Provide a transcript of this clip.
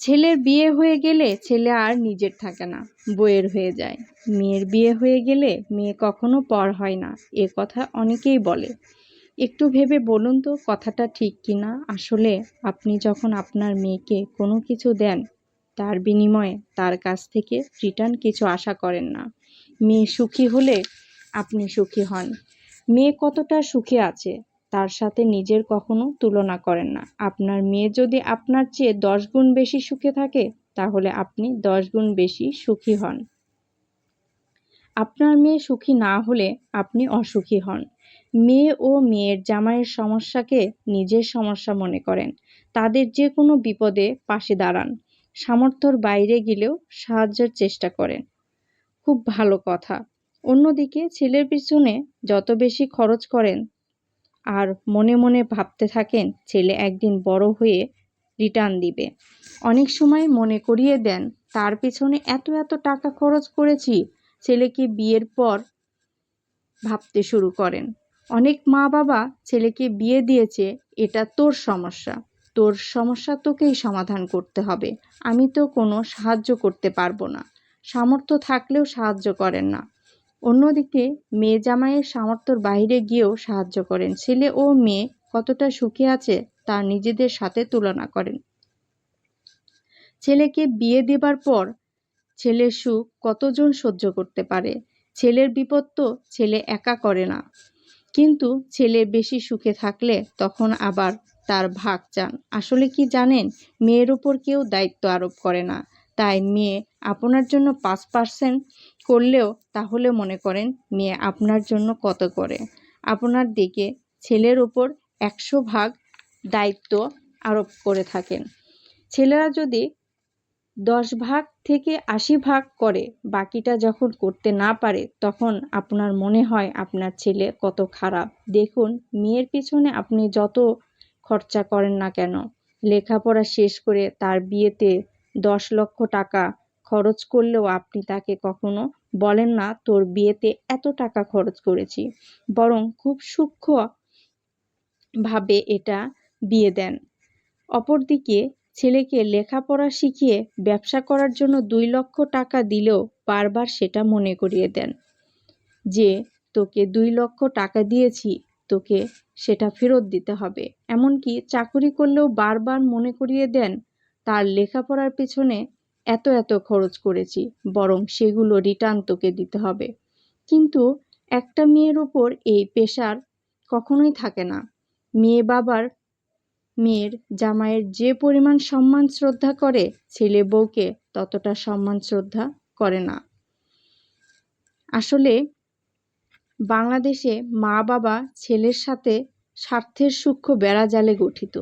ছেলের বিয়ে হয়ে গেলে ছেলে আর নিজের থাকে না বইয়ের হয়ে যায়। মেয়ের বিয়ে হয়ে গেলে মেয়ে কখনো পর হয় না, এ কথা অনেকেই বলে। একটু ভেবে বলুন তো, কথাটা ঠিক কি না? আসলে আপনি যখন আপনার মেয়েকে কোনো কিছু দেন, তার বিনিময়ে তার কাছ থেকে রিটার্ন কিছু আশা করেন না। মেয়ে সুখী হলে আপনি সুখী হন। মেয়ে কতটা সুখে আছে তার সাথে নিজের কখনো তুলনা করেন না। আপনার মেয়ে যদি আপনার চেয়ে দশ গুণ বেশি সুখে থাকে, তাহলে আপনি দশ গুণ বেশি সুখী হন। আপনার মেয়ে সুখী না হলে আপনি অসুখী হন। মেয়ে ও মেয়ের জামাইয়ের সমস্যাকে নিজের সমস্যা মনে করেন। তাদের যে কোনো বিপদে পাশে দাঁড়ান। সামর্থ্যর বাইরে গেলেও সাহায্যের চেষ্টা করেন। খুব ভালো কথা। অন্যদিকে ছেলের পিছনে যত বেশি খরচ করেন আর মনে মনে ভাবতে থাকেন, ছেলে একদিন বড় হয়ে রিটার্ন দিবে। অনেক সময় মনে করিয়ে দেন, তার পিছনে এত এত টাকা খরচ করেছি ছেলেকে বিয়ের পর ভাবতে শুরু করেন। অনেক মা বাবা ছেলেকে বিয়ে দিয়েছে, এটা তোর সমস্যা। তোর সমস্যা তোকেই সমাধান করতে হবে। আমি তো কোনো সাহায্য করতে পারব না। সামর্থ্য থাকলেও সাহায্য করেন না। অন্যদিকে, মেয়ে জামাইয়ের সামর্থ্যর বাইরে গিয়েও সাহায্য করেন। ছেলে ও মেয়ে কতটা সুখে আছে তা নিজেদের সাথে তুলনা করেন। ছেলেকে বিয়ে দেবার পর ছেলের সুখ কতজন সহ্য করতে পারে? ছেলের বিপদ তো ছেলে একা করে না। কিন্তু ছেলে বেশি সুখে থাকলে তখন আবার তার ভাগ চান। আসলে কি জানেন? মেয়ের উপর কেউ দায়িত্ব আরোপ করে না। তাই মেয়ে আপনার জন্য পাঁচ পার্সেন্ট করলেও তাহলে মনে করেন মেয়ে আপনার জন্য কত করে? আপনার দিকে ছেলের ওপর একশো ভাগ দায়িত্ব আরোপ করে থাকেন। ছেলেরা যদি দশ ভাগ থেকে আশি ভাগ করে, বাকিটা যখন করতে না পারে, তখন আপনার মনে হয় আপনার ছেলে কত খারাপ। দেখুন, মেয়ের পিছনে আপনি যত খরচা করেন না কেন, লেখাপড়া শেষ করে তার বিয়েতে দশ লক্ষ টাকা খরচ করলেও আপনি তাকে কখনো বলেন না, তোর বিয়েতে এত টাকা খরচ করেছি। বরং খুব সূক্ষ্ম ভাবে এটা বিয়ে দেন। অপরদিকে ছেলেকে লেখাপড়া শিখিয়ে ব্যবসা করার জন্য দুই লক্ষ টাকা দিলেও বারবার সেটা মনে করিয়ে দেন যে, তোকে দুই লক্ষ টাকা দিয়েছি, তোকে সেটা ফেরত দিতে হবে। এমনকি চাকুরি করলেও বারবার মনে করিয়ে দেন তার লেখাপড়ার পেছনে এত এত খরচ করেছি, বরং সেগুলো রিটার্ন তোকে দিতে হবে। কিন্তু একটা মেয়ের ওপর এই পেশার কখনোই থাকে না। মেয়ে বাবার, মেয়ের জামাইয়ের যে পরিমাণ সম্মান শ্রদ্ধা করে, ছেলে বউকে ততটা সম্মান শ্রদ্ধা করে না। আসলে বাংলাদেশে মা বাবা ছেলের সাথে স্বার্থের সূক্ষ্ম বেড়াজালে গঠিত।